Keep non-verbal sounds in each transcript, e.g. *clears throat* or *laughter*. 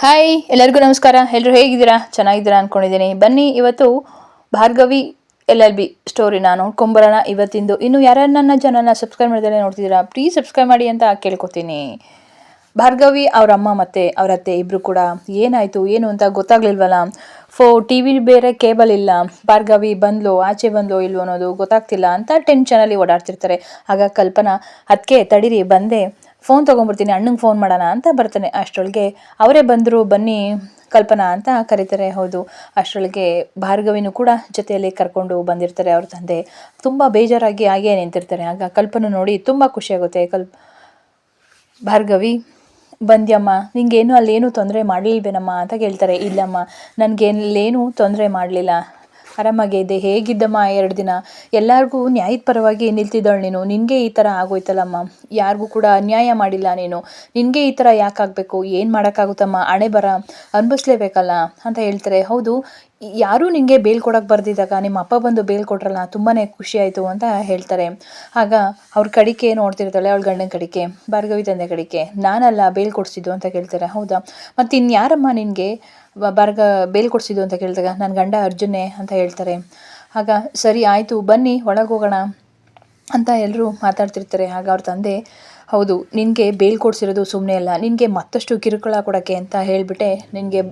Hi ಎಲ್ಲರಿಗೂ ನಮಸ್ಕಾರ. ಎಲ್ಲರೂ ಹೇಗಿದ್ದೀರಾ? ಚೆನ್ನಾಗಿದ್ದೀರಾ ಅಂದ್ಕೊಂಡಿದ್ದೀನಿ ಬನ್ನಿ, ಇವತ್ತು ಭಾರ್ಗವಿ ಎಲ್ ಎಲ್ ಬಿ ಸ್ಟೋರಿನ ನೋಡ್ಕೊಂಬರೋಣ. ಇವತ್ತಿಂದು ಇನ್ನು ಯಾರ್ಯಾರು ನನ್ನ ಚಾನಲ್ನ ಸಬ್ಸ್ಕ್ರೈಬ್ ಮಾಡಿದರೆ ನೋಡ್ತಿದ್ದೀರಾ ಪ್ಲೀಸ್ ಸಬ್ಸ್ಕ್ರೈಬ್ ಮಾಡಿ ಅಂತ ಕೇಳ್ಕೊತೀನಿ. ಭಾರ್ಗವಿ ಅವ್ರ ಅಮ್ಮ ಮತ್ತು ಅವ್ರ ಅತ್ತೆ ಇಬ್ಬರು ಕೂಡ, ಏನಾಯಿತು, ಏನು ಅಂತ ಗೊತ್ತಾಗ್ಲಿಲ್ವಲ್ಲ? ಫೋ ಟಿ ವಿ ಬೇರೆ ಕೇಬಲ್ ಇಲ್ಲ. ಭಾರ್ಗವಿ ಬಂದ್ಲು, ಆಚೆ ಬಂದ್ಲು, ಇಲ್ವೋ ಅನ್ನೋದು ಗೊತ್ತಾಗ್ತಿಲ್ಲ ಅಂತ ಟೆನ್ಷನಲ್ಲಿ ಓಡಾಡ್ತಿರ್ತಾರೆ. ಆಗ ಕಲ್ಪನಾ ಅದಕ್ಕೆ ತಡೀರಿ, ಬಂದೆ. ಫೋನ್ ತೊಗೊಂಡ್ಬಿಡ್ತೀನಿ, ಅಣ್ಣಂಗೆ ಫೋನ್ ಮಾಡೋಣ ಅಂತ ಬರ್ತಾನೆ. ಅಷ್ಟರೊಳಗೆ ಅವರೇ ಬಂದರು, ಬನ್ನಿ ಕಲ್ಪನಾ ಅಂತ ಕರೀತಾರೆ. ಹೌದು, ಅಷ್ಟರೊಳಗೆ ಭಾರ್ಗವಿನೂ ಕೂಡ ಜೊತೆಯಲ್ಲಿ ಕರ್ಕೊಂಡು ಬಂದಿರ್ತಾರೆ ಅವ್ರ ತಂದೆ. ತುಂಬ ಬೇಜಾರಾಗಿ ಹಾಗೆ ನಿಂತಿರ್ತಾರೆ. ಆಗ ಕಲ್ಪನ ನೋಡಿ ತುಂಬ ಖುಷಿಯಾಗುತ್ತೆ ಕಲ್ಪ ಭಾರ್ಗವಿ, ಬಂದ್ಯಮ್ಮ, ನಿಂಗೇನು ಅಲ್ಲೇನು ತೊಂದರೆ ಮಾಡಲಿಲ್ವೇನಮ್ಮ ಅಂತ ಕೇಳ್ತಾರೆ. ಇಲ್ಲಮ್ಮ ನನಗೇನೇನು ತೊಂದರೆ ಮಾಡಲಿಲ್ಲ. ಆರಾಮಾಗೇ ಇದ್ದೆ ಹೇಗಿದ್ದಮ್ಮ ಎರಡು ದಿನ? ಎಲ್ಲರಿಗೂ ನ್ಯಾಯದ ಪರವಾಗಿ ನಿಲ್ತಿದ್ದಾಳೆ ನೀನು. ನಿನಗೆ ಈ ಥರ ಆಗೋಯ್ತಲ್ಲಮ್ಮ. ಯಾರಿಗೂ ಕೂಡ ಅನ್ಯಾಯ ಮಾಡಿಲ್ಲ ನೀನು. ನಿನಗೆ ಈ ಥರ ಯಾಕಾಗಬೇಕು? ಏನು ಮಾಡೋಕ್ಕಾಗುತ್ತಮ್ಮ? ಹಣೆ ಬರ. ಅನುಭವಿಸ್ಲೇಬೇಕಲ್ಲ ಅಂತ ಹೇಳ್ತಾರೆ. ಹೌದು ಯಾರೂ ನಿನಗೆ ಬೇಲ್ ಕೊಡೋಕೆ ಬರ್ದಿದ್ದಾಗ ನಿಮ್ಮ ಅಪ್ಪ ಬಂದು ಬೇಲ್ ಕೊಟ್ರಲ್ಲ ತುಂಬಾ ಖುಷಿ ಆಯಿತು ಅಂತ ಹೇಳ್ತಾರೆ. ಆಗ ಅವ್ರ ಕಡಿಕೆ ನೋಡ್ತಿರ್ತಾಳೆ, ಅವ್ಳ ಗಂಡನ ಕಡಿಕೆ, ಭಾರ್ಗವಿ ತಂದೆ ಕಡಿಕೆ, ನಾನಲ್ಲ ಬೇಲ್ ಕೊಡಿಸಿದ್ದು ಅಂತ ಕೇಳ್ತಾರೆ. ಹೌದಾ? ಮತ್ತು ಇನ್ಯಾರಮ್ಮ ನಿನಗೆ ಬಾರ್ಗ ಬೇಲ್ ಕೊಡಿಸಿದ್ದು ಅಂತ ಕೇಳಿದಾಗ? ನನ್ನ ಗಂಡ ಅರ್ಜುನೇ ಅಂತ ಹೇಳ್ತಾರೆ. ಆಗ ಸರಿ ಆಯಿತು, ಬನ್ನಿ ಒಳಗೆ ಹೋಗೋಣ ಅಂತ ಎಲ್ಲರೂ ಮಾತಾಡ್ತಿರ್ತಾರೆ. ಆಗ ಅವ್ರ ತಂದೆ, ಹೌದು, ನಿನಗೆ ಬೇಲ್ ಕೊಡಿಸಿರೋದು ಸುಮ್ಮನೆ ಅಲ್ಲ, ನಿನಗೆ ಮತ್ತಷ್ಟು ಕಿರುಕುಳ ಕೊಡೋಕ್ಕೆ ಅಂತ ಹೇಳಿಬಿಟ್ಟೆ. ನಿನಗೆ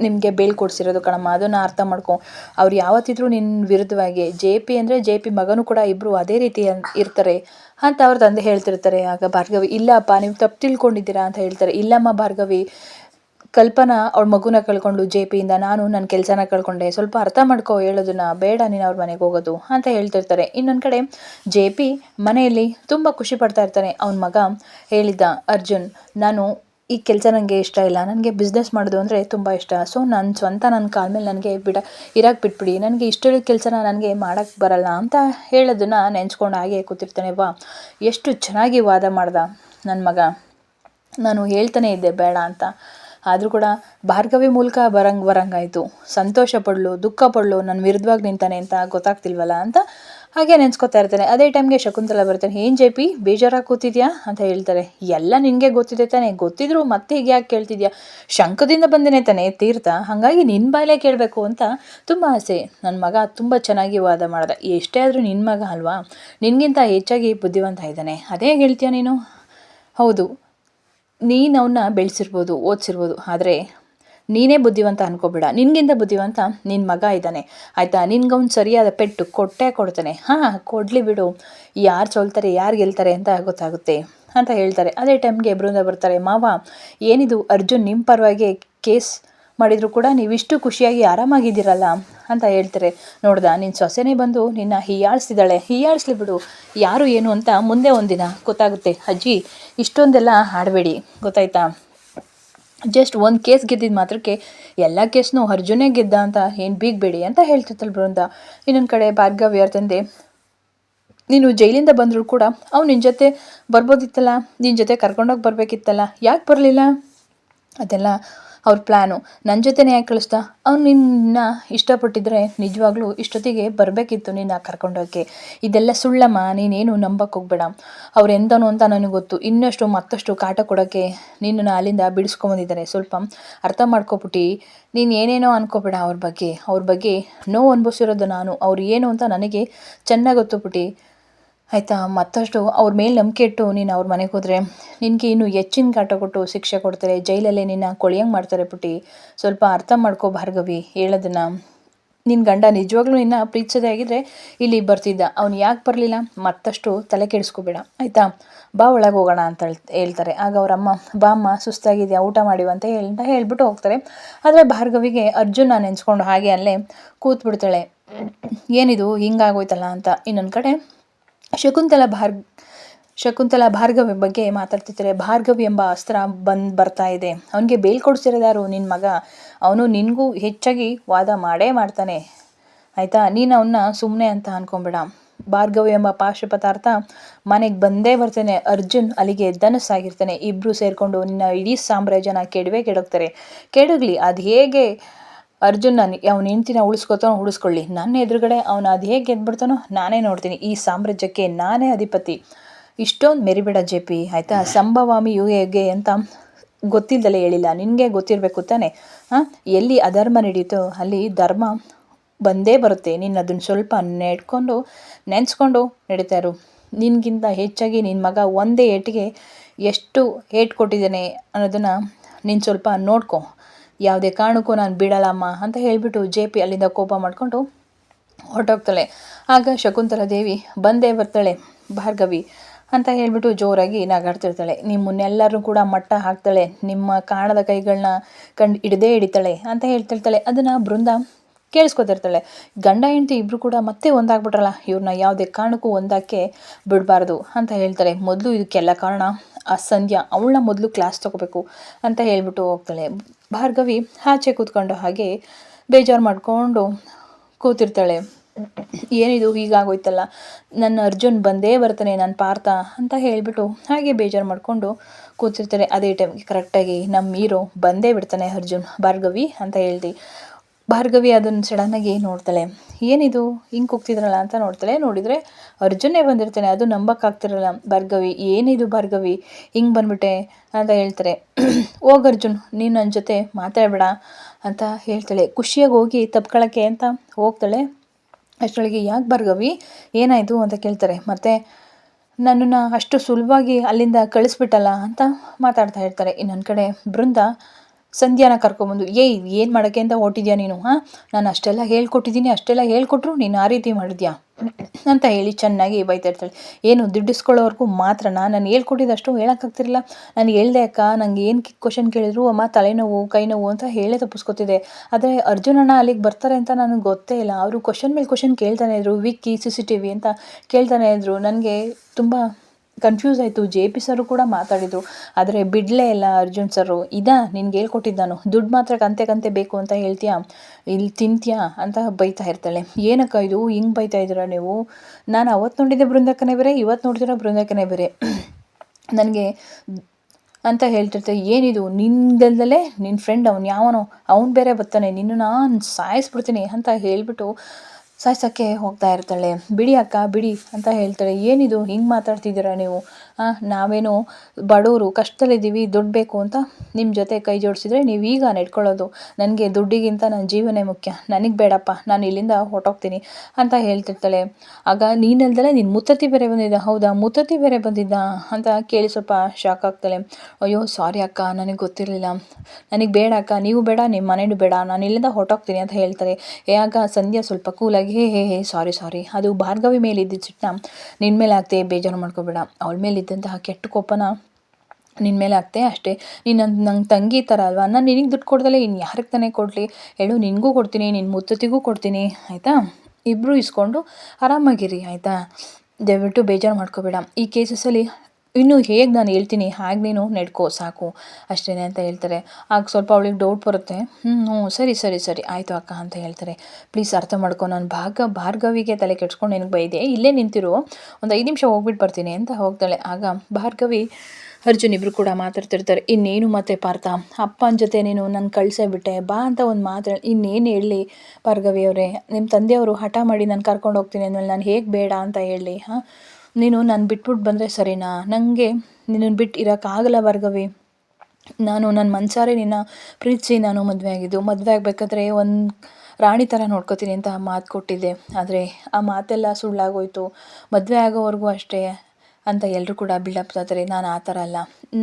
ನಿಮಗೆ ಬೀಳ್ಕೊಡ್ಸಿರೋದು ಕಣಮ್ಮ, ಅದನ್ನು ಅರ್ಥ ಮಾಡ್ಕೊ. ಅವ್ರು ಯಾವತ್ತಿದ್ರೂ ನಿನ್ನ ವಿರುದ್ಧವಾಗಿ, ಜೆ ಪಿ ಅಂದರೆ ಜೆ ಪಿ ಮಗನೂ ಕೂಡ ಇಬ್ಬರು ಅದೇ ರೀತಿ ಇರ್ತಾರೆ ಅಂತ ಅವ್ರ ತಂದೆ ಹೇಳ್ತಿರ್ತಾರೆ. ಆಗ ಭಾರ್ಗವಿ, ಇಲ್ಲಪ್ಪ, ನೀವು ತಪ್ಪು ತಿಳ್ಕೊಂಡಿದ್ದೀರಾ ಅಂತ ಹೇಳ್ತಾರೆ. ಇಲ್ಲಮ್ಮ ಭಾರ್ಗವಿ, ಕಲ್ಪನಾ ಅವ್ಳ ಮಗುನ ಕಳ್ಕೊಂಡು ಜೆ ಪಿಯಿಂದ, ನಾನು ನನ್ನ ಕೆಲಸನ ಕಳ್ಕೊಂಡೆ. ಸ್ವಲ್ಪ ಅರ್ಥ ಮಾಡ್ಕೋ, ಹೇಳೋದನ್ನ. ಬೇಡ ನೀನು ಅವ್ರ ಮನೆಗೆ ಹೋಗೋದು ಅಂತ ಹೇಳ್ತಿರ್ತಾರೆ. ಇನ್ನೊಂದು ಕಡೆ, ಜೆ ಪಿ ಮನೆಯಲ್ಲಿ ತುಂಬ ಖುಷಿ ಪಡ್ತಾ ಇರ್ತಾನೆ. ಅವನ ಮಗ ಹೇಳಿದ್ದ, ಅರ್ಜುನ್, ನಾನು ಈ ಕೆಲಸ ನನಗೆ ಇಷ್ಟ ಇಲ್ಲ. ನನಗೆ ಬಿಸ್ನೆಸ್ ಮಾಡೋದು ಅಂದರೆ ತುಂಬ ಇಷ್ಟ. ಸೊ ನನ್ನ ಸ್ವಂತ ನನ್ನ ಕಾಲ ಮೇಲೆ ನನಗೆ ಬಿಡ ಇರಕ್ಕೆ ಬಿಟ್ಬಿಡಿ. ನನಗೆ ಇಷ್ಟೊಳ್ಳೆ ಕೆಲಸನ ನನಗೆ ಮಾಡೋಕ್ಕೆ ಬರಲ್ಲ ಅಂತ ಹೇಳೋದನ್ನು ನೆಂಚ್ಕೊಂಡು ಹಾಗೆ ಕೂತಿರ್ತಾನೆ. ವಾ, ಎಷ್ಟು ಚೆನ್ನಾಗಿ ವಾದ ಮಾಡ್ದ ನನ್ನ ಮಗ. ನಾನು ಹೇಳ್ತಾನೆ ಇದ್ದೆ, ಬೇಡ ಅಂತ. ಆದರೂ ಕೂಡ ಭಾರ್ಗವಿ ಮೂಲಕ ಬರಂಗೆ, ಬರಂಗಾಯಿತು. ಸಂತೋಷ ಪಡಲು, ದುಃಖ ಪಡಲು ನನ್ನ ವಿರುದ್ಧವಾಗಿ ನಿಂತಾನೆ ಅಂತ ಗೊತ್ತಾಗ್ತಿಲ್ವಲ್ಲ ಅಂತ ಹಾಗೆ ನೆನ್ಸ್ಕೊತಾ ಇರ್ತಾನೆ. ಅದೇ ಟೈಮ್ಗೆ ಶಕುಂತಲ ಬರ್ತಾನೆ ಏನು ಜೆ ಪಿ? ಬೇಜಾರಾಗಿ ಕೂತಿದ್ಯಾ? ಅಂತ ಹೇಳ್ತಾರೆ. ಎಲ್ಲ ನಿನಗೆ ಗೊತ್ತಿದೆ ತಾನೆ. ಗೊತ್ತಿದ್ರು ಮತ್ತೆ ಹೀಗೆ ಯಾಕೆ ಕೇಳ್ತಿದ್ಯಾ? ಶಂಕದಿಂದ ಬಂದೇನೆ ತಾನೆ. ತೀರ್ಥ, ಹಾಗಾಗಿ ನಿನ್ನ ಬಾಯಲ್ಲೇ ಕೇಳಬೇಕು ಅಂತ ತುಂಬ ಆಸೆ. ನನ್ನ ಮಗ ತುಂಬ ಚೆನ್ನಾಗಿ ವಾದ ಮಾಡ್ದ. ಎಷ್ಟೇ ಆದರೂ ನಿನ್ನ ಮಗ ಅಲ್ವಾ? ನಿನಗಿಂತ ಹೆಚ್ಚಾಗಿ ಬುದ್ಧಿವಂತ ಇದ್ದಾನೆ. ಅದೇ ಹೇಳ್ತೀಯ ನೀನು? ಹೌದು. ನೀನು ಅವನ್ನ ಬೆಳೆಸಿರ್ಬೋದು, ಓದಿಸಿರ್ಬೋದು. ಆದರೆ ನೀನೇ ಬುದ್ಧಿವಂತ ಅನ್ಕೋಬೇಡ. ನಿನಗಿಂತ ಬುದ್ಧಿವಂತ ನಿನ್ನ ಮಗ ಇದ್ದಾನೆ. ಆಯಿತಾ? ನಿನ್ಗವ್ನು ಸರಿಯಾದ ಪೆಟ್ಟು ಕೊಟ್ಟೇ ಕೊಡ್ತಾನೆ. ಹಾಂ, ಕೊಡಲಿ ಬಿಡು. ಯಾರು ಸೋಲ್ತಾರೆ, ಯಾರು ಗೆಲ್ತಾರೆ ಅಂತ ಗೊತ್ತಾಗುತ್ತೆ ಅಂತ ಹೇಳ್ತಾರೆ. ಅದೇ ಟೈಮ್ಗೆ ಬೃಂದ ಬರ್ತಾರೆ, ಮಾವ, ಏನಿದು? ಅರ್ಜುನ್ ನಿಮ್ಮ ಪರವಾಗಿ ಕೇಸ್ ಮಾಡಿದರೂ ಕೂಡ ನೀವಿಷ್ಟು ಖುಷಿಯಾಗಿ ಆರಾಮಾಗಿದ್ದೀರಲ್ಲ? ಅಂತ ಹೇಳ್ತಾರೆ. ನೋಡ್ದ ನಿನ್ನ ಸೊಸೆನೇ ಬಂದು ನಿನ್ನ ಹೀಯಾಳಿಸ್ತಿದ್ದಾಳೆ. ಹೀಯಾಳಿಸ್ಲಿ ಬಿಡು. ಯಾರು ಏನು ಅಂತ ಮುಂದೆ ಒಂದಿನ ಗೊತ್ತಾಗುತ್ತೆ. ಅಜ್ಜಿ, ಇಷ್ಟೊಂದೆಲ್ಲ ಆಡಬೇಡಿ ಗೊತ್ತಾಯ್ತಾ? ಜಸ್ಟ್ ಒಂದು ಕೇಸ್ ಗೆದ್ದಿದ್ದ ಮಾತ್ರಕ್ಕೆ ಎಲ್ಲ ಕೇಸ್ನೂ ಅರ್ಜುನೇ ಗೆದ್ದ ಅಂತ ಏನು ಬೀಗಬೇಡಿ ಅಂತ ಹೇಳ್ತಿತ್ತಲ್ಲ ಬೃಂದ. ಇನ್ನೊಂದು ಕಡೆ ಭಾರ್ಗವ್ಯ ತಂದೆ, ನೀನು ಜೈಲಿಂದ ಬಂದರೂ ಕೂಡ ಅವ್ನು ನಿನ್ನ ಜೊತೆ ಬರ್ಬೋದಿತ್ತಲ್ಲ ನಿನ್ನ ಜೊತೆ ಕರ್ಕೊಂಡೋಗಿ ಬರಬೇಕಿತ್ತಲ್ಲ, ಯಾಕೆ ಬರಲಿಲ್ಲ? ಅದೆಲ್ಲ ಅವ್ರ ಪ್ಲ್ಯಾನು ನನ್ನ ಜೊತೆನೇ ಯಾಕೆ ಕಳಿಸ್ತಾ ಅವ್ನು ನಿನ್ನ ಇಷ್ಟಪಟ್ಟಿದ್ರೆ ನಿಜವಾಗ್ಲೂ ಇಷ್ಟೊತ್ತಿಗೆ ಬರಬೇಕಿತ್ತು ನಿನ್ನ ಕರ್ಕೊಂಡೋಗಿ ಇದೆಲ್ಲ ಸುಳ್ಳಮ್ಮ, ನೀನೇನು ನಂಬಕ್ಕೆ ಹೋಗ್ಬೇಡ. ಅವ್ರು ಎಂದನು ಅಂತ ನನಗೆ ಗೊತ್ತು. ಇನ್ನಷ್ಟು ಮತ್ತಷ್ಟು ಕಾಟ ಕೊಡೋಕ್ಕೆ ನಿನ್ನನ್ನು ಅಲ್ಲಿಂದ ಬಿಡಿಸ್ಕೊಂಬಂದಿದ್ದಾರೆ ಸ್ವಲ್ಪ ಅರ್ಥ ಮಾಡ್ಕೊಬಿಟ್ಟು. ನೀನು ಏನೇನೋ ಅನ್ಕೋಬೇಡ ಅವ್ರ ಬಗ್ಗೆ. ಅವ್ರ ಬಗ್ಗೆ ನೋವು ಅನುಭವಿಸಿರೋದು ನಾನು. ಅವ್ರು ಏನು ಅಂತ ನನಗೆ ಚೆನ್ನಾಗಿ ಗೊತ್ತು ಆಯಿತಾ, ಮತ್ತಷ್ಟು ಅವ್ರ ಮೇಲೆ ನಂಬಿಕೆ ಇಟ್ಟು ನೀನು ಅವ್ರ ಮನೆಗೆ ಹೋದರೆ ನಿನಗೆ ಇನ್ನೂ ಹೆಚ್ಚಿನ ಕಾಟ ಕೊಟ್ಟು ಶಿಕ್ಷೆ ಕೊಡ್ತಾರೆ, ಜೈಲಲ್ಲೇ ನಿನ್ನ ಕೊಳಿಯಂಗೆ ಮಾಡ್ತಾರೆ ಪುಟ್ಟಿ. ಸ್ವಲ್ಪ ಅರ್ಥ ಮಾಡ್ಕೋ ಭಾರ್ಗವಿ, ಹೇಳೋದನ್ನು. ನಿನ್ನ ಗಂಡ ನಿಜವಾಗ್ಲೂ ನಿನ್ನ ಪ್ರೀತಿಸದೇ ಆಗಿದ್ರೆ ಇಲ್ಲಿ ಬರ್ತಿದ್ದ, ಅವ್ನು ಯಾಕೆ ಬರಲಿಲ್ಲ? ಮತ್ತಷ್ಟು ತಲೆ ಕೆಡಿಸ್ಕೋಬೇಡ, ಆಯಿತಾ? ಬಾ ಒಳಗೆ ಹೋಗೋಣ ಅಂತ ಹೇಳ್, ಹೇಳ್ತಾರೆ. ಆಗ ಅವರಮ್ಮ ಬಾ ಅಮ್ಮ, ಸುಸ್ತಾಗಿದೆಯಾ, ಊಟ ಮಾಡಿವ ಅಂತ ಹೇಳಿ ಹೇಳ್ಬಿಟ್ಟು ಹೋಗ್ತಾರೆ. ಆದರೆ ಭಾರ್ಗವಿಗೆ ಅರ್ಜುನ ನೆನೆಸ್ಕೊಂಡು ಹಾಗೆ ಅಲ್ಲೇ ಕೂತ್ಬಿಡ್ತಾಳೆ. ಏನಿದು, ಹಿಂಗಾಗೋಯ್ತಲ್ಲ ಅಂತ ಇನ್ನೊಂದು ಕಡೆ ಶಕುಂತಲ ಭಾರ್ ಶಕುಂತಲ ಭಾರ್ಗವಿ ಬಗ್ಗೆ ಮಾತಾಡ್ತಿರ್ತಾರೆ. ಭಾರ್ಗವಿ ಎಂಬ ಅಸ್ತ್ರ ಬಂದು ಬರ್ತಾ ಇದೆ. ಅವನಿಗೆ ಬೇಲ್ ಕೊಡಿಸಿರೋದಾರು ನಿನ್ನ ಮಗ? ಅವನು ನಿನಗೂ ಹೆಚ್ಚಾಗಿ ವಾದ ಮಾಡೇ ಮಾಡ್ತಾನೆ. ಆಯಿತಾ? ನೀನು ಅವನ್ನ ಸುಮ್ಮನೆ ಅಂತ ಅನ್ಕೊಂಬೇಡ ಭಾರ್ಗವಿ ಎಂಬ ಪಾಶ ಪದಾರ್ಥ ಮನೆಗೆ ಬಂದೇ ಬರ್ತಾನೆ. ಅರ್ಜುನ್ ಅಲ್ಲಿಗೆ ಧನಸ್ಸಾಗಿರ್ತಾನೆ. ಇಬ್ಬರು ಸೇರಿಕೊಂಡು ನಿನ್ನ ಇಡೀ ಸಾಮ್ರಾಜ್ಯನ ಕೆಡವೇ ಕೆಡೋಗ್ತಾರೆ. ಕೆಡಗಲಿ, ಅದು ಹೇಗೆ ಅರ್ಜುನ್ ನಾನು ಅವ್ನ ಹೆಂಡ್ತಿನ ಉಳಿಸ್ಕೊತಾನೋ ಉಳಿಸ್ಕೊಳ್ಳಿ. ನನ್ನ ಎದುರುಗಡೆ ಅವನು ಅದು ಹೇಗೆ ಗೆದ್ಬಿಡ್ತಾನೋ ನಾನೇ ನೋಡ್ತೀನಿ. ಈ ಸಾಮ್ರಾಜ್ಯಕ್ಕೆ ನಾನೇ ಅಧಿಪತಿ. ಇಷ್ಟೊಂದು ಮೆರಿಬೇಡ ಜೆ ಪಿ. ಆಯಿತಾ? ಸಂಭವಾಮಿ ಯು ಹೇಗೆ ಅಂತ ಗೊತ್ತಿಲ್ಲದಲೇ ಹೇಳಿಲ್ಲ. ನಿನಗೆ ಗೊತ್ತಿರಬೇಕು ತಾನೆ? ಹಾಂ ಎಲ್ಲಿ ಅಧರ್ಮ ನಡೀತೋ ಅಲ್ಲಿ ಧರ್ಮ ಬಂದೇ ಬರುತ್ತೆ. ನೀನು ಅದನ್ನು ಸ್ವಲ್ಪ ನೆಡ್ಕೊಂಡು, ನೆನೆಸ್ಕೊಂಡು ನಡೀತಾ ಇರು. ನಿನಗಿಂತ ಹೆಚ್ಚಾಗಿ ನಿನ್ನ ಮಗ ಒಂದೇ ಏಟಿಗೆ ಎಷ್ಟು ಏಟ್ ಕೊಟ್ಟಿದ್ದಾನೆ ಅನ್ನೋದನ್ನು ನೀನು ಸ್ವಲ್ಪ ನೋಡ್ಕೊ. ಯಾವುದೇ ಕಾರಣಕ್ಕೂ ನಾನು ಬಿಡಲ್ಲಮ್ಮ ಅಂತ ಹೇಳಿಬಿಟ್ಟು ಜೆ ಪಿ ಅಲ್ಲಿಂದ ಕೋಪ ಮಾಡಿಕೊಂಡು ಹೊರಟೋಗ್ತಾಳೆ. ಆಗ ಶಕುಂತಲ ದೇವಿ, ಬಂದೇ ಬರ್ತಾಳೆ, ಭಾರ್ಗವಿ ಅಂತ ಹೇಳಿಬಿಟ್ಟು ಜೋರಾಗಿ ನಗಾಡ್ತಿರ್ತಾಳೆ. ನಿಮ್ಮನ್ನೆಲ್ಲರೂ ಕೂಡ ಮಟ್ಟ ಹಾಕ್ತಾಳೆ, ನಿಮ್ಮ ಕಾಣದ ಕೈಗಳನ್ನ ಕಂಡು ಹಿಡ್ದೇ ಹಿಡಿತಾಳೆ ಅಂತ ಹೇಳ್ತಿರ್ತಾಳೆ. ಅದನ್ನು ಬೃಂದ ಕೇಳಿಸ್ಕೊತಿರ್ತಾಳೆ. ಗಂಡ, ಹೆಂಡತಿ ಇಬ್ಬರು ಕೂಡ ಮತ್ತೆ ಒಂದಾಗ್ಬಿಟ್ರಲ್ಲ, ಇವ್ರನ್ನ ಯಾವುದೇ ಕಾರಣಕ್ಕೂ ಒಂದಕ್ಕೆ ಬಿಡಬಾರ್ದು ಅಂತ ಹೇಳ್ತಾರೆ. ಮೊದಲು ಇದಕ್ಕೆಲ್ಲ ಕಾರಣ ಆ ಸಂಧ್ಯಾ ಅವಳನ್ನ ಮೊದಲು ಕ್ಲಾಸ್ ತಗೋಬೇಕು ಅಂತ ಹೇಳ್ಬಿಟ್ಟು ಹೋಗ್ತಾಳೆ. ಭಾರ್ಗವಿ ಆಚೆ ಕೂತ್ಕೊಂಡು ಹಾಗೆ ಬೇಜಾರು ಮಾಡಿಕೊಂಡು ಕೂತಿರ್ತಾಳೆ. ಏನಿದು ಹೀಗಾಗೋಯ್ತಲ್ಲ? ನನ್ನ ಅರ್ಜುನ್ ಬಂದೇ ಬರ್ತಾನೆ ನನ್ನ ಪಾರ್ಥ ಅಂತ ಹೇಳಿಬಿಟ್ಟು ಹಾಗೆ ಬೇಜಾರು ಮಾಡಿಕೊಂಡು ಕೂತಿರ್ತಾರೆ ಅದೇ ಟೈಮ್ಗೆ ಕರೆಕ್ಟಾಗಿ ನಮ್ಮ ಹೀರೋ ಬಂದೇ ಬಿಡ್ತಾನೆ ಅರ್ಜುನ್, ಭಾರ್ಗವಿ ಅಂತ ಹೇಳ್ದು. ಭಾರ್ಗವಿ ಅದನ್ನು ಸಡನ್ನಾಗಿ ನೋಡ್ತಾಳೆ? ಏನಿದು? ಹಿಂಗೆ ಕೂಗ್ತಿದ್ರಲ್ಲ ಅಂತ ನೋಡ್ತಾಳೆ. ನೋಡಿದರೆ ಅರ್ಜುನೇ ಬಂದಿರ್ತಾನೆ. ಅದು ನಂಬಕ್ಕಾಗ್ತಿರಲ್ಲ. ಭಾರ್ಗವಿ, ಏನಿದು ಭಾರ್ಗವಿ? ಹಿಂಗೆ ಬಂದ್ಬಿಟ್ಟೆ ಅಂತ ಹೇಳ್ತಾರೆ. *clears throat* ಹೋಗ್ ಅರ್ಜುನ್, ನೀನು ನನ್ನ ಜೊತೆ ಮಾತಾಡಬೇಡ ಅಂತ ಹೇಳ್ತಾಳೆ. ಖುಷಿಯಾಗಿ ಹೋಗಿ ತಪ್ಕೊಳಕ್ಕೆ ಅಂತ ಹೋಗ್ತಾಳೆ. ಅಷ್ಟರೊಳಗೆ ಯಾಕೆ ಭಾರ್ಗವಿ? ಏನಾಯಿತು ಅಂತ ಕೇಳ್ತಾರೆ. ಮತ್ತು ನನ್ನನ್ನು ಅಷ್ಟು ಸುಲಭವಾಗಿ ಅಲ್ಲಿಂದ ಕಳಿಸ್ಬಿಟ್ಟಲ್ಲ ಅಂತ ಮಾತಾಡ್ತಾ ಇರ್ತಾರೆ. ಇನ್ನೊಂದು ಕಡೆ ಬೃಂದ ಸಂಧ್ಯಾನ ಕರ್ಕೊಂಬಂದು, ಏಯ್, ಏನು ಮಾಡೋಕ್ಕೆ ಅಂತ ಹೊಟ್ಟಿದ್ಯಾ ನೀನು? ಹಾಂ? ನಾನು ಅಷ್ಟೆಲ್ಲ ಹೇಳ್ಕೊಟ್ಟಿದ್ದೀನಿ, ಅಷ್ಟೆಲ್ಲ ಹೇಳ್ಕೊಟ್ರು, ನೀನು ಆ ರೀತಿ ಮಾಡಿದ್ಯಾ? ಅಂತ ಹೇಳಿ ಚೆನ್ನಾಗಿ ಬೈತಾ ಇರ್ತಾಳೆ. ಏನು, ದುಡ್ಡಿಸ್ಕೊಳ್ಳೋವರೆಗೂ ಮಾತ್ರ ನಾನು ಹೇಳ್ಕೊಟ್ಟಿದ್ದಷ್ಟು ಹೇಳೋಕ್ಕಾಗ್ತಿರಲಿಲ್ಲ. ನಾನು ಹೇಳ್ದೆ, ಅಕ್ಕ, ನಂಗೆ ಏನು ಕ್ವಶನ್ ಕೇಳಿದ್ರು, ಅಮ್ಮ ತಲೆನೋವು ಕೈ ನೋವು ಅಂತ ಹೇಳೇ ತಪ್ಪಿಸ್ಕೊತಿದೆ. ಆದರೆ ಅರ್ಜುನಣ್ಣ ಅಲ್ಲಿಗೆ ಬರ್ತಾರೆ ಅಂತ ನನಗೆ ಗೊತ್ತೇ ಇಲ್ಲ. ಅವರು ಕ್ವಶನ್ ಮೇಲೆ ಕ್ವಶನ್ ಕೇಳ್ತಾನೆ ಇದ್ರು. Vicky, C C T V ಅಂತ ಕೇಳ್ತಾನೆ ಇದ್ರು. ನನಗೆ ತುಂಬ ಕನ್ಫ್ಯೂಸ್ ಆಯಿತು. ಜೆ ಪಿ ಸರು ಕೂಡ ಮಾತಾಡಿದರು. ಆದರೆ ಬಿಡಲೇ ಇಲ್ಲ ಅರ್ಜುನ್ ಸರು, ಇದಾ, ನಿನ್ಗೆ ಹೇಳ್ಕೊಟ್ಟಿದ್ದಾನು. ದುಡ್ಡು ಮಾತ್ರ ಕಂತೆ ಕಂತೆ ಬೇಕು ಅಂತ ಹೇಳ್ತೀಯಾ? ಇಲ್ಲಿ ತಿಂತೀಯಾ? ಅಂತ ಬೈತಾ ಇರ್ತಾಳೆ. ಏನಕ್ಕ ಇದು? ಹಿಂಗೆ ಬೈತಾ ಇದ್ದೀರಾ ನೀವು? ನಾನು ಅವತ್ತು ನೋಡಿದ್ದೆ ಬೃಂದಕ್ಕನೇ ಬೇರೆ ಇವತ್ತು ನೋಡ್ತಿರೋ ಬೃಂದಕ್ಕನೇ ಬೇರೆ. *clears throat* ನನಗೆ ಅಂತ ಹೇಳ್ತಿರ್ತಾರೆ ಏನಿದು? ನಿನ್ಗಲ್ದಲೇ? ನಿನ್ನ ಫ್ರೆಂಡ್ ಅವನು ಯಾವನೋ? ಅವ್ನು ಬೇರೆ ಬರ್ತಾನೆ. ನಿನ್ನ ನಾನು ಸಾಯಿಸ್ಬಿಡ್ತೀನಿ ಅಂತ ಹೇಳಿಬಿಟ್ಟು ಸಾಯ್ಸೋಕ್ಕೆ ಹೋಗ್ತಾ ಇರ್ತಾಳೆ. ಬಿಡಿ ಅಕ್ಕ ಬಿಡಿ ಅಂತ ಹೇಳ್ತಾಳೆ. ಏನಿದು? ಹಿಂಗೆ ಮಾತಾಡ್ತಿದ್ದೀರಾ ನೀವು? ನಾವೇನು ಬಡವರು, ಕಷ್ಟದಲ್ಲಿದ್ದೀವಿ, ದುಡ್ಡು ಬೇಕು ಅಂತ ನಿಮ್ಮ ಜೊತೆ ಕೈ ಜೋಡಿಸಿದ್ರೆ ನೀವು ಈಗ ನೆಡ್ಕೊಳ್ಳೋದು. ನನಗೆ ದುಡ್ಡಿಗಿಂತ ನನ್ನ ಜೀವನೇ ಮುಖ್ಯ. ನನಗೆ ಬೇಡಪ್ಪ, ನಾನು ಇಲ್ಲಿಂದ ಹೊರ್ಟೋಗ್ತೀನಿ ಅಂತ ಹೇಳ್ತಿರ್ತಾಳೆ. ಆಗ ನೀನಲ್ದಲೇ ನಿನ್ನ ಮುತ್ತತ್ತಿ ಬೇರೆ ಬಂದಿದ್ದ. ಹೌದಾ? ಮುತ್ತತ್ತಿ ಬೇರೆ ಬಂದಿದ್ದ ಅಂತ ಕೇಳಿ ಸ್ವಲ್ಪ ಶಾಕ್ ಆಗ್ತಾಳೆ. ಅಯ್ಯೋ ಸಾರಿ ಅಕ್ಕ, ನನಗೆ ಗೊತ್ತಿರಲಿಲ್ಲ. ನನಗೆ ಬೇಡ ಅಕ್ಕ, ನೀವು ಬೇಡ ನಿಮ್ಮ ಮನೇನು ಬೇಡ, ನಾನು ಇಲ್ಲಿಂದ ಹೊರಟೋಗ್ತೀನಿ ಅಂತ ಹೇಳ್ತಾರೆ. ಆಗ ಸಂಧ್ಯಾ ಸ್ವಲ್ಪ ಕೂಲಾಗಿ ಹೇ ಹೇ ಹೇ ಸಾರಿ ಸಾರಿ ಅದು ಭಾರ್ಗವಿ ಮೇಲೆ ಇದ್ದಿದ್ದ ಸಿಟ್ಟನ್ನ ನಿನ್ನ ಮೇಲೆ ಆಗ್ತೇ ಬೇಜಾರು ಮಾಡ್ಕೋಬೇಡ. ಅವಳ ಮೇಲೆ ಇದ್ದಂತಹ ಕೆಟ್ಟ ಕೋಪನ ನಿನ್ನ ಮೇಲೆ ಆಗ್ತೆ ಅಷ್ಟೇ. ನೀನು ನನ್ನ ನಂಗೆ ತಂಗಿ ಥರ ಅಲ್ವಾ? ನಾನು ನಿನಗೆ ದುಡ್ಡು ಕೊಡ್ದಲ್ಲ ಇನ್ನು ಯಾರಿಗೆ ತಾನೇ ಕೊಡಲಿ? ಹೇಳು, ನಿನಗೂ ಕೊಡ್ತೀನಿ ನಿನ್ನ ಮುತ್ತತಿಗೂ ಕೊಡ್ತೀನಿ. ಆಯಿತಾ? ಇಬ್ಬರು ಇಸ್ಕೊಂಡು ಆರಾಮಾಗಿರಿ, ಆಯಿತಾ? ದಯವಿಟ್ಟು ಬೇಜಾರು ಮಾಡ್ಕೋಬೇಡ. ಈ ಕೇಸಸಲ್ಲಿ ಇನ್ನು ಹೇಗೆ ನಾನು ಹೇಳ್ತೀನಿ ಹಾಗೆ ನೀನು ನಡ್ಕೋ, ಸಾಕು ಅಷ್ಟೇ ಅಂತ ಹೇಳ್ತಾರೆ. ಆಗ ಸ್ವಲ್ಪ ಅವಳಿಗೆ ಡೌಟ್ ಬರುತ್ತೆ. ಹ್ಞೂ ಸರಿ ಸರಿ ಸರಿ, ಆಯಿತು ಅಕ್ಕ ಅಂತ ಹೇಳ್ತಾರೆ. ಪ್ಲೀಸ್ ಅರ್ಥ ಮಾಡ್ಕೊ, ನಾನು ಭಾಗ, ಭಾರ್ಗವಿಗೆ ತಲೆ ಕೆಡ್ಸ್ಕೊಂಡು ನಿನಗೆ ಬೈದೆ. ಇಲ್ಲೇ ನಿಂತಿರು, ಒಂದು ಐದು ನಿಮಿಷ ಹೋಗ್ಬಿಟ್ಟು ಬರ್ತೀನಿ ಅಂತ ಹೋಗ್ತಾಳೆ. ಆಗ ಭಾರ್ಗವಿ, ಅರ್ಜುನ್ ಇಬ್ಬರು ಕೂಡ ಮಾತಾಡ್ತಿರ್ತಾರೆ. ಇನ್ನೇನು ಮತ್ತೆ ಪಾರ್ಥ? ಅಪ್ಪನ ಜೊತೆ ನೀನು ನನ್ನ ಕಳಿಸೇ ಬಿಟ್ಟೆ. ಬಾ ಅಂತ ಒಂದು ಮಾತು ಇನ್ನೇನು ಹೇಳಲಿ ಭಾರ್ಗವಿ ಅವರೇ ನಿಮ್ಮ ತಂದೆಯವರು ಹಠ ಮಾಡಿ ನಾನು ಕರ್ಕೊಂಡು ಹೋಗ್ತೀನಿ ಅಂದಮೇಲೆ ನಾನು ಹೇಗೆ ಬೇಡ ಅಂತ ಹೇಳಿ, ಹಾಂ? ನೀನು ನಾನು ಬಿಟ್ಬಿಟ್ಟು ಬಂದರೆ ಸರಿನಾ? ನನಗೆ ನಿನ್ನನ್ನು ಬಿಟ್ಟು ಇರೋಕ್ಕಾಗಲ್ಲ ಭಾರ್ಗವಿ ನಾನು ನನ್ನ ಮನಸಾರೆ ನಿನ್ನ ಪ್ರೀತಿಸಿ ನಾನು ಮದುವೆ ಆಗಿದ್ದು. ಮದುವೆ ಆಗಬೇಕಾದ್ರೆ ಒಂದು ರಾಣಿ ಥರ ನೋಡ್ಕೋತೀನಿ ಅಂತ ಮಾತು ಕೊಟ್ಟಿದ್ದೆ. ಆದರೆ ಆ ಮಾತೆಲ್ಲ ಸುಳ್ಳಾಗೋಯ್ತು. ಮದುವೆ ಆಗೋವರೆಗೂ ಅಷ್ಟೇ. ಅಂತ ಎಲ್ಲರೂ ಕೂಡ ಬಿಲ್ಡಪ್ ಆದರೆ ನಾನು ಆ ಥರ ಅಲ್ಲ.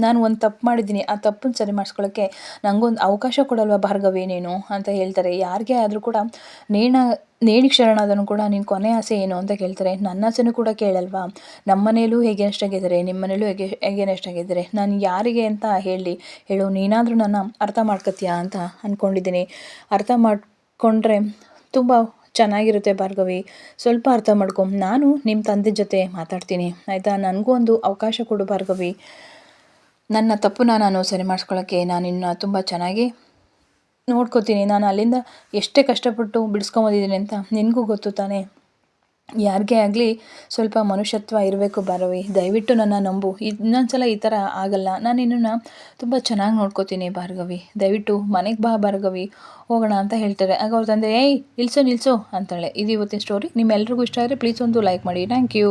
ನಾನು ಒಂದು ತಪ್ಪು ಮಾಡಿದ್ದೀನಿ, ಆ ತಪ್ಪನ್ನು ಸರಿ ಮಾಡಿಸ್ಕೊಳ್ಳೋಕ್ಕೆ ನನಗೊಂದು ಅವಕಾಶ ಕೊಡಲ್ವ ಭಾರ್ಗವೇನೇನು ಅಂತ ಹೇಳ್ತಾರೆ. ಯಾರಿಗೇ ಆದರೂ ಕೂಡ ನೇಣ ನೇಣಿಗೆ ಶರಣಾದನು ಕೂಡ ನೀನು ಕೊನೆ ಆಸೆ ಏನು ಅಂತ ಕೇಳ್ತಾರೆ. ನನ್ನ ಆಸೆನೂ ಕೂಡ ಕೇಳಲ್ವಾ? ನಮ್ಮ ಮನೆಯಲ್ಲೂ ಹೇಗೆ ಎಷ್ಟಾಗಿದ್ದಾರೆ ನಿಮ್ಮ ಮನೇಲೂ ಹೇಗೆ ಹೇಗೆ ಎಷ್ಟಾಗಿದ್ದಾರೆ ನಾನು ಯಾರಿಗೆ ಅಂತ ಹೇಳಿ, ಹೇಳು, ನೀನಾದರೂ ನನ್ನ ಅರ್ಥ ಮಾಡ್ಕೊತೀಯಾ ಅಂತ ಅಂದ್ಕೊಂಡಿದ್ದೀನಿ ಅರ್ಥ ಮಾಡಿಕೊಂಡ್ರೆ ತುಂಬ ಚೆನ್ನಾಗಿರುತ್ತೆ ಭಾರ್ಗವಿ. ಸ್ವಲ್ಪ ಅರ್ಥ ಮಾಡ್ಕೊ. ನಾನು ನಿಮ್ಮ ತಂದೆ ಜೊತೆ ಮಾತಾಡ್ತೀನಿ. ಆಯಿತಾ? ನನಗೂ ಒಂದು ಅವಕಾಶ ಕೊಡು ಭಾರ್ಗವಿ. ನನ್ನ ತಪ್ಪು ನಾನು ಸರಿ ಮಾಡಿಸ್ಕೊಳ್ಳೋಕ್ಕೆ ನಾನು ಇನ್ನು ತುಂಬ ಚೆನ್ನಾಗಿ ನೋಡ್ಕೋತೀನಿ. ನಾನು ಅಲ್ಲಿಂದ ಎಷ್ಟೇ ಕಷ್ಟಪಟ್ಟು ಬಿಡಿಸ್ಕೊಂಬಂದಿದ್ದೀನಿ ಅಂತ ನಿನಗೂ ಗೊತ್ತು ತಾನೇ? ಯಾರಿಗೇ ಆಗಲಿ ಸ್ವಲ್ಪ ಮನುಷ್ಯತ್ವ ಇರಬೇಕು ಭಾರವಿ, ದಯವಿಟ್ಟು ನನ್ನ ನಂಬು. ಇನ್ನೊಂದು ಸಲ ಈ ಥರ ಆಗಲ್ಲ. ನಾನು ನಿನ್ನನ್ನು ತುಂಬ ಚೆನ್ನಾಗಿ ನೋಡ್ಕೋತೀನಿ ಭಾರ್ಗವಿ. ದಯವಿಟ್ಟು ಮನೆಗೆ ಬಾ ಭಾರ್ಗವಿ. ಹೋಗೋಣ ಅಂತ ಹೇಳ್ತಾರೆ. ಆಗ ಅವ್ರ ತಂದೆ, ಏಯ್, ನಿಲ್ಸು, ನಿಲ್ಸೋ ಅಂತಾಳೆ. ಇದು ಇವತ್ತಿನ ಸ್ಟೋರಿ ನಿಮ್ಮೆಲ್ರಿಗೂ ಇಷ್ಟ ಆದರೆ ಪ್ಲೀಸ್ ಒಂದು ಲೈಕ್ ಮಾಡಿ. Thank you